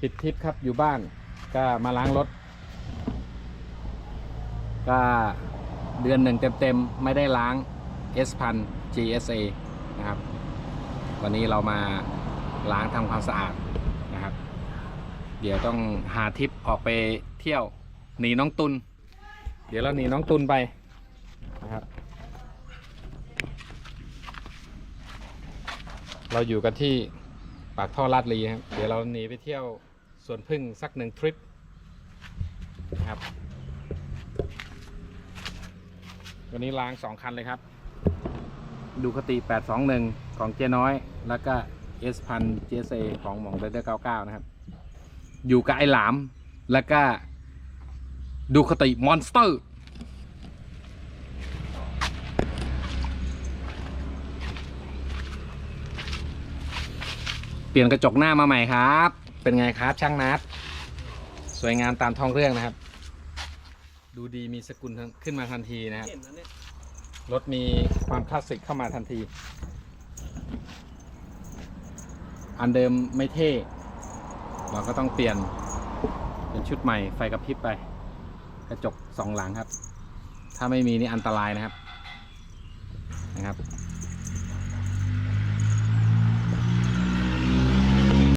ปิดทิปครับอยู่บ้าน ก็มาล้างรถ ก็เดือนหนึ่งเต็มๆ ไม่ได้ล้าง S พัน GSA นะครับ วันนี้เรามาล้างทำความสะอาดนะครับ เดี๋ยวต้องหาทิปออกไปเที่ยวหนีน้องตุน เดี๋ยวเราหนีน้องตุนไปนะครับ เราอยู่กันที่ปากท่อลาดลีครับ เดี๋ยวเราหนีไปเที่ยว สวนพึ่งสักหนึ่งทริปนะครับวันนี้ล้างสองคันเลยครับ ดูคติ 821 ของเจ๊น้อย แล้วก็ S พัน GSA ของหมองเดอร์99 นะครับ อยู่กับไอ้หลาม แล้วก็ดูคติมอนสเตอร์เปลี่ยนกระจกหน้ามาใหม่ครับ เป็นไงครับช่างนัดสวยงามตามท้องเรื่องนะครับ ดูดีมีสกุลขึ้นมาทันทีนะครับรถมีความคลาสสิกเข้ามาทันที อันเดิมไม่เท่ เราก็ต้องเปลี่ยนเป็นชุดใหม่ไฟกระพริบไป กระจกสองหลังครับ ถ้าไม่มีนี่อันตรายนะครับนะครับ